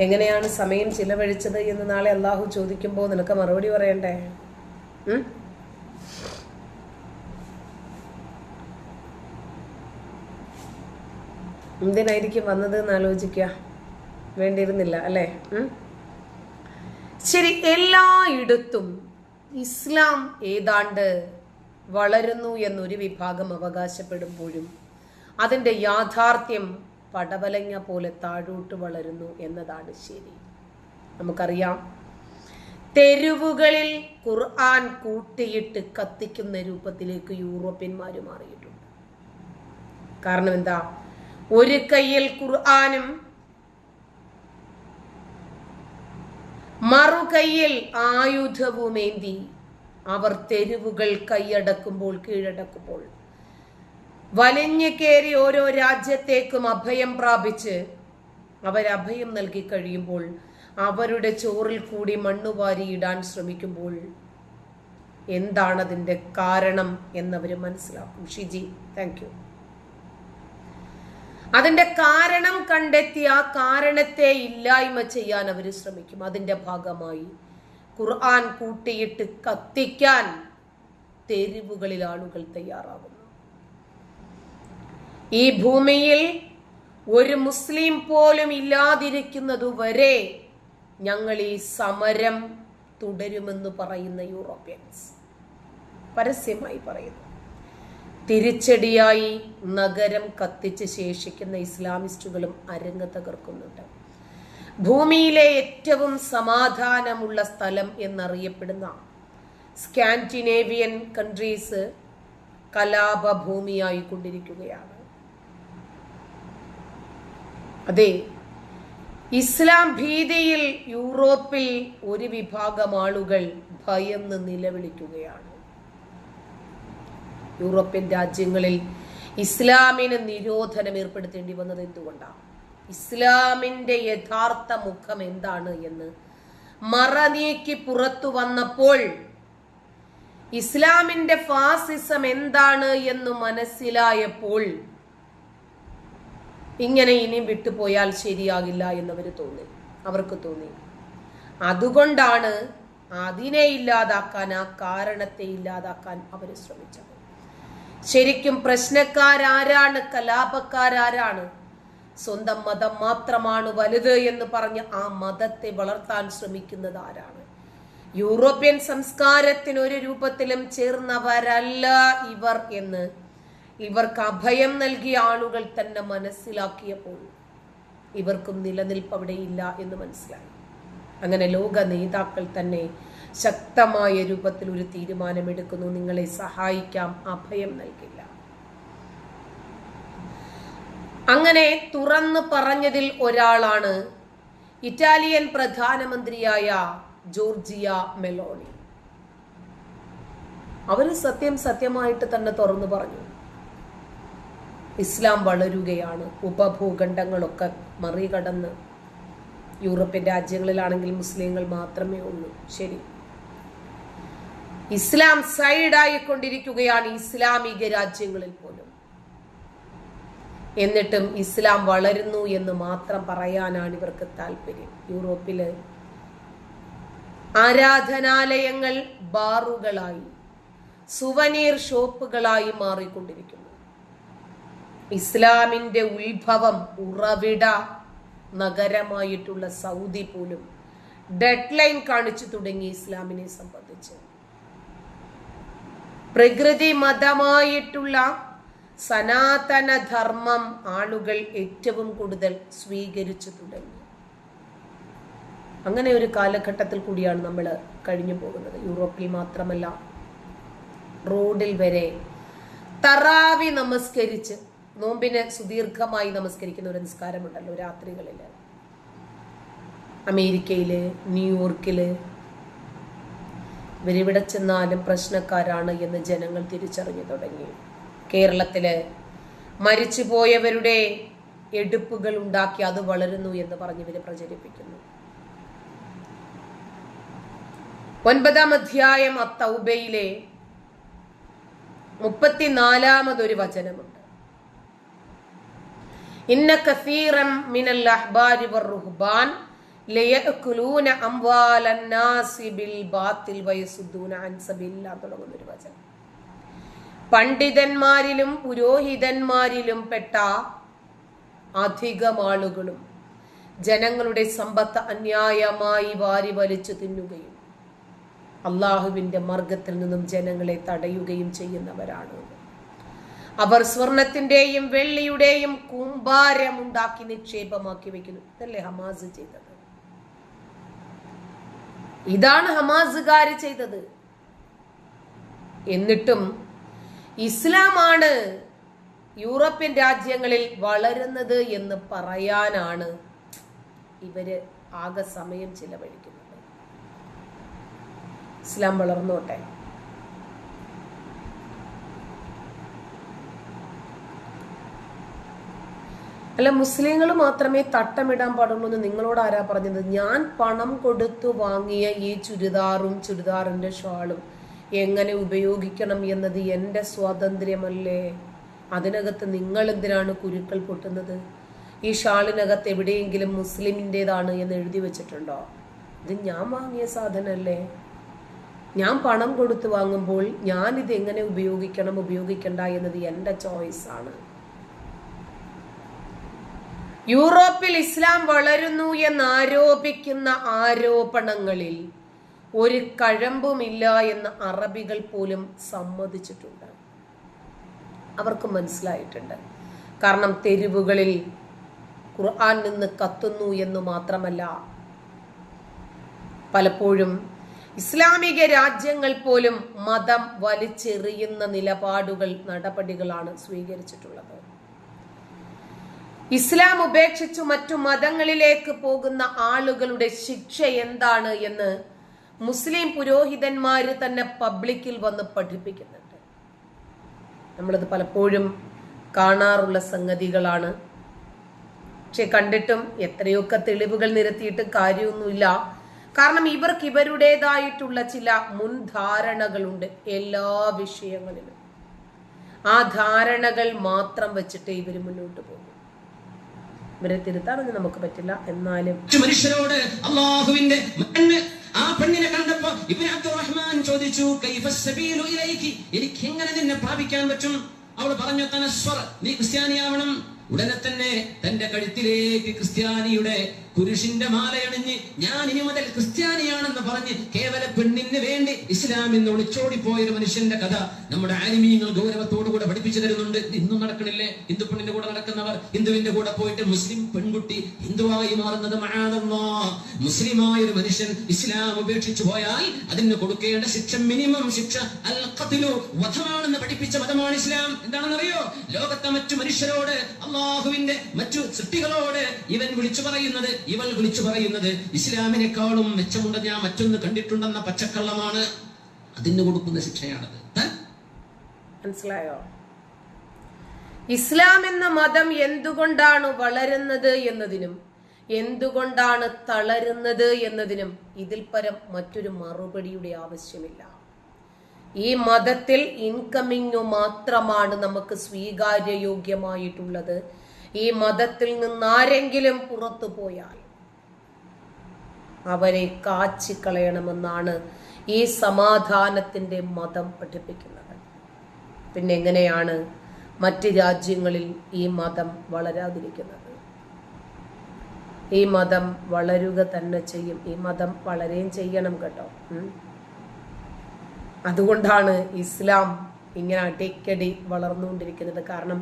എങ്ങനെയാണ് സമയം ചിലവഴിച്ചത് എന്ന് നാളെ അള്ളാഹു ചോദിക്കുമ്പോൾ നിനക്ക് മറുപടി പറയണ്ടേ? എന്തിനായിരിക്കും വന്നത് എന്ന് ആലോചിക്കുക വേണ്ടിയിരുന്നില്ല അല്ലേ? ശരി എല്ലായിടത്തും ഇസ്ലാം ഏതാണ്ട് വളരുന്നു എന്നൊരു വിഭാഗം അവകാശപ്പെടുമ്പോഴും അതിന്റെ യാഥാർത്ഥ്യം പടവലങ്ങ പോലെ താഴോട്ട് വളരുന്നു എന്നതാണ് ശരി. നമുക്കറിയാം. തെരുവുകളിൽ ഖുർആൻ കൂട്ടിയിട്ട് കത്തിക്കുന്ന രൂപത്തിലേക്ക് യൂറോപ്യന്മാർ മാറിയിട്ടുണ്ട്. കാരണം എന്താ? ഒരു കയ്യിൽ ഖുർആനും മറുകൈയിൽ ആയുധവുമേന്തി അവർ തെരുവുകൾ കൈയടക്കുമ്പോൾ കീഴടക്കുമ്പോൾ വലിഞ്ഞു കയറി ഓരോ രാജ്യത്തേക്കും അഭയം പ്രാപിച്ച് അവരഭയം നൽകി കഴിയുമ്പോൾ അവരുടെ ചോറിൽ കൂടി മണ്ണുവാരിയിടാൻ ശ്രമിക്കുമ്പോൾ എന്താണ് അതിന്റെ കാരണം എന്നവർ മനസ്സിലാക്കും. ഷിജി താങ്ക് യു അതിന്റെ കാരണം കണ്ടെത്തി ആ കാരണത്തെ ഇല്ലായ്മ ചെയ്യാൻ അവർ ശ്രമിക്കും. അതിന്റെ ഭാഗമായി ഖുർആൻ കൂട്ടിയിട്ട് കത്തിക്കാൻ തെരുവുകളിൽ ആളുകൾ തയ്യാറാകുന്നു. ഈ ഭൂമിയിൽ ഒരു മുസ്ലിം പോലും ഇല്ലാതിരിക്കുന്നതുവരെ ഞങ്ങൾ ഈ സമരം തുടരുമെന്ന് പറയുന്ന യൂറോപ്യൻസ്. പരസ്യമായി പറയുന്നു. തിരിച്ചടിയായി നഗരം കത്തിച്ച് ശേഷിക്കുന്ന ഇസ്ലാമിസ്റ്റുകളും അരങ്ങ് തകർക്കുന്നുണ്ട്. ഭൂമിയിലെ ഏറ്റവും സമാധാനമുള്ള സ്ഥലം എന്നറിയപ്പെടുന്ന സ്കാൻഡിനേവിയൻ കൺട്രീസ് കലാപഭൂമിയായി കൊണ്ടിരിക്കുകയാണ് അതെ ഇസ്ലാം ഭീതിയിൽ യൂറോപ്പിൽ ഒരു വിഭാഗം ആളുകൾ ഭയന്ന് നിലവിളിക്കുകയാണ്. യൂറോപ്യൻ രാജ്യങ്ങളിൽ ഇസ്ലാമിന് നിരോധനം ഏർപ്പെടുത്തേണ്ടി വന്നത് എന്തുകൊണ്ടാണ്? ഇസ്ലാമിന്റെ യഥാർത്ഥ മുഖം എന്താണ് എന്ന് മറനീക്കി പുറത്തു വന്നപ്പോൾ ഇസ്ലാമിന്റെ ഫാസിസം എന്താണ് എന്ന് മനസ്സിലായപ്പോൾ ഇങ്ങനെ ഇനിയും വിട്ടുപോയാൽ ശരിയാകില്ല എന്നവർ തോന്നി. അവർക്ക് തോന്നി. അതുകൊണ്ടാണ് അതിനെ ഇല്ലാതാക്കാൻ ആ കാരണത്തെ ഇല്ലാതാക്കാൻ അവർ ശ്രമിച്ചത്. ശരിക്കും പ്രശ്നക്കാരാരാണ് കലാപക്കാരാരാണ്? സ്വന്തം മതം മാത്രമാണ് വലുത് എന്ന് പറഞ്ഞ് ആ മതത്തെ വളർത്താൻ ശ്രമിക്കുന്നത് ആരാണ്? യൂറോപ്യൻ സംസ്കാരത്തിന് ഒരു രൂപത്തിലും ചേർന്നവരല്ല ഇവർ എന്ന് ഇവർക്ക് അഭയം നൽകിയ ആളുകൾ തന്നെ മനസ്സിലാക്കിയപ്പോൾ ഇവർക്കും നിലനിൽപ്പ് ഇല്ല എന്ന് മനസ്സിലായി. അങ്ങനെ ലോക നേതാക്കൾ തന്നെ ശക്തമായ രൂപത്തിൽ ഒരു തീരുമാനമെടുക്കുന്നു. നിങ്ങളെ സഹായിക്കാം. അഭയം നൽകില്ല. അങ്ങനെ തുറന്നു പറഞ്ഞതിൽ ഒരാളാണ് ഇറ്റാലിയൻ പ്രധാനമന്ത്രിയായ ജോർജിയ മെലോണി. അവർ സത്യം സത്യമായിട്ട് തന്നെ തുറന്നു പറഞ്ഞു. ഇസ്ലാം വളരുകയാണ്. ഉപഭൂഖണ്ഡങ്ങളൊക്കെ മറികടന്ന്. യൂറോപ്യൻ രാജ്യങ്ങളിലാണെങ്കിൽ മുസ്ലിങ്ങൾ മാത്രമേ ഉള്ളൂ. ശരി. ഇസ്ലാം സൈഡായിക്കൊണ്ടിരിക്കുകയാണ് ഇസ്ലാമിക രാജ്യങ്ങളിൽ പോലും. എന്നിട്ടും ഇസ്ലാം വളരുന്നു എന്ന് മാത്രം പറയാനാണ് ഇവർക്ക് താല്പര്യം. യൂറോപ്പിൽ ആരാധനാലയങ്ങൾ ബാറുകളായി സുവനീർ ഷോപ്പുകളായി മാറിക്കൊണ്ടിരിക്കുന്നു. ഇസ്ലാമിന്റെ ഉത്ഭവം ഉറവിട നഗരമായിട്ടുള്ള സൗദി പോലും ഡെഡ് ലൈൻ കാണിച്ചു തുടങ്ങി ഇസ്ലാമിനെ സംബന്ധിച്ച്. പ്രകൃതി മതമായിട്ടുള്ള സനാതന ധർമ്മം ആളുകൾ ഏറ്റവും കൂടുതൽ സ്വീകരിച്ചു തുടങ്ങി. അങ്ങനെ ഒരു കാലഘട്ടത്തിൽ കൂടിയാണ് നമ്മൾ കഴിഞ്ഞു പോകുന്നത്. യൂറോപ്പിൽ മാത്രമല്ല റോഡിൽ വരെ തറാവി നമസ്കരിച്ച് നോമ്പിന് സുദീർഘമായി നമസ്കരിക്കുന്ന ഒരു നിസ്കാരമുണ്ടല്ലോ രാത്രികളിൽ അമേരിക്കയിൽ ന്യൂയോർക്കിൽ ഇവരിവിടെ ചെന്നാലും പ്രശ്നക്കാരാണ് എന്ന് ജനങ്ങൾ തിരിച്ചറിഞ്ഞു തുടങ്ങി. കേരളത്തിൽ മരിച്ചുപോയവരുടെ എടുപ്പുകൾ ഉണ്ടാക്കി അത് വളരുന്നു എന്ന് പറഞ്ഞ് ഇവർ പ്രചരിപ്പിക്കുന്നു. ഒൻപതാം അധ്യായം അത്തൗബയിലെ മുപ്പത്തിനാലാമതൊരു വചനമുണ്ട്. ഇന്ന കസീറം മിനൽ അഹ്ബാരി വർ റുഹ്ബാൻ ലയഅ്കുലൂന അംവാലന്നാസി ബിൽ ബാത്തിൽ അൻ സബീലില്ലാഹ് തുടങ്ങുന്ന ഒരു വചനം. പണ്ഡിതന്മാരിലും പുരോഹിതന്മാരിലും പെട്ട അധികം ആളുകളും ജനങ്ങളുടെ സമ്പത്ത് അന്യായമായി വാരി വലിച്ചു തിന്നുകയും അള്ളാഹുവിന്റെ മാർഗത്തിൽ നിന്നും ജനങ്ങളെ തടയുകയും ചെയ്യുന്നവരാണ്. അവർ സ്വർണത്തിന്റെയും വെള്ളിയുടെയും കൂമ്പാരമുണ്ടാക്കി നിക്ഷേപമാക്കി വെക്കുന്നു. ഇതല്ലേ ഹമാസ് ചെയ്തത്. ഇതാണ് ഹമാസുകാർ ചെയ്തത്. എന്നിട്ടും ഇസ്ലാമാണ് യൂറോപ്യൻ രാജ്യങ്ങളിൽ വളരുന്നത് എന്ന് പറയാനാണ് ഇവർ ആകെ സമയം ചിലവഴിക്കുന്നത്. ഇസ്ലാം വളർന്നോട്ടെ. അല്ല മുസ്ലിങ്ങൾ മാത്രമേ തട്ടമിടാൻ പാടുള്ളൂ എന്ന് നിങ്ങളോട് ആരാ പറഞ്ഞത്? ഞാൻ പണം കൊടുത്തു വാങ്ങിയ ഈ ചുരിദാറും ചുരിദാറിന്റെ ഷാളും എങ്ങനെ ഉപയോഗിക്കണം എന്നത് എന്റെ സ്വാതന്ത്ര്യമല്ലേ? അതിനകത്ത് നിങ്ങൾ എന്തിനാണ് കുരുക്കൾ പൊട്ടുന്നത്? ഈ ഷാളിനകത്ത് എവിടെയെങ്കിലും മുസ്ലിമിന്റെതാണ് എന്ന് എഴുതി വെച്ചിട്ടുണ്ടോ? ഇത് ഞാൻ വാങ്ങിയ സാധനമല്ലേ ഞാൻ പണം കൊടുത്ത് വാങ്ങുമ്പോൾ ഞാൻ ഇത് എങ്ങനെ ഉപയോഗിക്കണം ഉപയോഗിക്കണ്ട എന്നത് എന്റെ ചോയ്സാണ് യൂറോപ്പിൽ ഇസ്ലാം വളരുന്നു എന്നാരോപിക്കുന്ന ആരോപണങ്ങളിൽ ഒരു കഴമ്പുമില്ല എന്ന് അറബികൾ പോലും സമ്മതിച്ചിട്ടുണ്ട്. അവർക്ക് മനസ്സിലായിട്ടുണ്ട്. കാരണം തെരുവുകളിൽ ഖുർആൻ നിന്ന് കത്തുന്നു എന്ന് മാത്രമല്ല പലപ്പോഴും ഇസ്ലാമിക രാജ്യങ്ങൾ പോലും മതം വലിച്ചെറിയുന്ന നിലപാടുകൾ നടപടികളാണ് സ്വീകരിച്ചിട്ടുള്ളത്. ഇസ്ലാം ഉപേക്ഷിച്ചു മറ്റു മതങ്ങളിലേക്ക് പോകുന്ന ആളുകളുടെ ശിക്ഷ എന്താണ് എന്ന് മുസ്ലിം പുരോഹിതന്മാർ തന്നെ പബ്ലിക്കിൽ വന്ന് പഠിപ്പിക്കുന്നുണ്ട്. നമ്മളത് പലപ്പോഴും കാണാറുള്ള സംഗതികളാണ്. പക്ഷെ കണ്ടിട്ടും എത്രയൊക്കെ തെളിവുകൾ നിരത്തിയിട്ട് കാര്യമൊന്നുമില്ല. കാരണം ഇവർക്ക് ഇവരുടേതായിട്ടുള്ള ചില മുൻധാരണകളുണ്ട് എല്ലാ വിഷയങ്ങളിലും. ആ ധാരണകൾ മാത്രം വെച്ചിട്ട് ഇവർ മുന്നോട്ട് പോകും. ഇവരെ തിരുത്താനൊന്നും നമുക്ക് പറ്റില്ല. എന്നാലും മനുഷ്യരോട് അള്ളാഹുവിന്റെ ആ പെണ്ണിനെ കണ്ടപ്പോ ഇബ്നു അബ്ദുറഹ്മാൻ ചോദിച്ചു "കൈഫ സബീലു ഇലൈകി?" എനിക്ക് എങ്ങനെ നിന്നെ പ്രാപിക്കാൻ പറ്റും? അവൾ പറഞ്ഞു തനസ്വർ നീ ക്രിസ്ത്യാനിയാവണം. ഉടനെ തന്നെ തന്റെ കഴുത്തിലേക്ക് ക്രിസ്ത്യാനിയുടെ കുരിശിന്റെ മാലയണിഞ്ഞ് ഞാൻ ഇനി മുതൽ ക്രിസ്ത്യാനിയാണെന്ന് പറഞ്ഞ് കേവല പെണ്ണിന് വേണ്ടി ഇസ്ലാമിന്ന് നിന്ന് ഒളിച്ചോടി പോയ ഒരു മനുഷ്യന്റെ കഥ നമ്മുടെ ആനിമീങ്ങൾ ഗൗരവത്തോടു കൂടെ പഠിപ്പിച്ചു തരുന്നുണ്ട്. ഇന്നും നടക്കണില്ലേ? ഹിന്ദു പെണ്ണിന്റെ കൂടെ നടക്കുന്നവർ. ഹിന്ദുവിന്റെ കൂടെ പോയിട്ട് മുസ്ലിം പെൺകുട്ടി ഹിന്ദുവായി മാറുന്നത് മുസ്ലിമായ ഒരു മനുഷ്യൻ ഇസ്ലാം ഉപേക്ഷിച്ചു പോയാൽ അതിന് കൊടുക്കേണ്ട ശിക്ഷ മിനിമം ശിക്ഷ അൽ ഖത്ലു വധമാണെന്ന് പഠിപ്പിച്ച മതമാണ് ഇസ്ലാം. എന്താണെന്നറിയോ? ലോകത്തെ മറ്റു മനുഷ്യരോട് അള്ളാഹുവിന്റെ മറ്റു സൃഷ്ടികളോട് ഇവൻ വിളിച്ചു പറയുന്നത് ഇവൾ വിളിച്ചു പറയുന്നത് ഇസ്ലാമിനെക്കാളും മെച്ചമുണ്ട് ഞാൻ മറ്റൊന്ന് കണ്ടിട്ടുണ്ടെന്ന പച്ചക്കള്ളമാണ്. അതിന് കൊടുക്കുന്ന ശിക്ഷയാണത്. മനസ്സിലായോ? ഇസ്ലാം എന്ന മതം എന്തുകൊണ്ടാണ് വളരുന്നത് എന്നതിനും എന്തുകൊണ്ടാണ് തളരുന്നത് എന്നതിനും ഇതിൽ പരം മറ്റൊരു മറുപടിയുടെ ആവശ്യമില്ല. ഈ മതത്തിൽ ഇൻകമ്മിങ് മാത്രമാണ് നമുക്ക് സ്വീകാര്യയോഗ്യമായിട്ടുള്ളത്. ഈ മതത്തിൽ നിന്ന് ആരെങ്കിലും പുറത്തു പോയാൽ അവരെ കാച്ചിക്കളയണമെന്നാണ് ഈ സമാധാനത്തിന്റെ മതം പഠിപ്പിക്കുന്നത്. പിന്നെ എങ്ങനെയാണ് മറ്റ് രാജ്യങ്ങളിൽ ഈ മതം വളരാതിരിക്കുന്നത്? ഈ മതം വളരുക തന്നെ ചെയ്യും. ഈ മതം വളരെയും ചെയ്യണം കേട്ടോ. അതുകൊണ്ടാണ് ഇസ്ലാം ഇങ്ങനെ അടിക്കടി വളർന്നുകൊണ്ടിരിക്കുന്നത്. കാരണം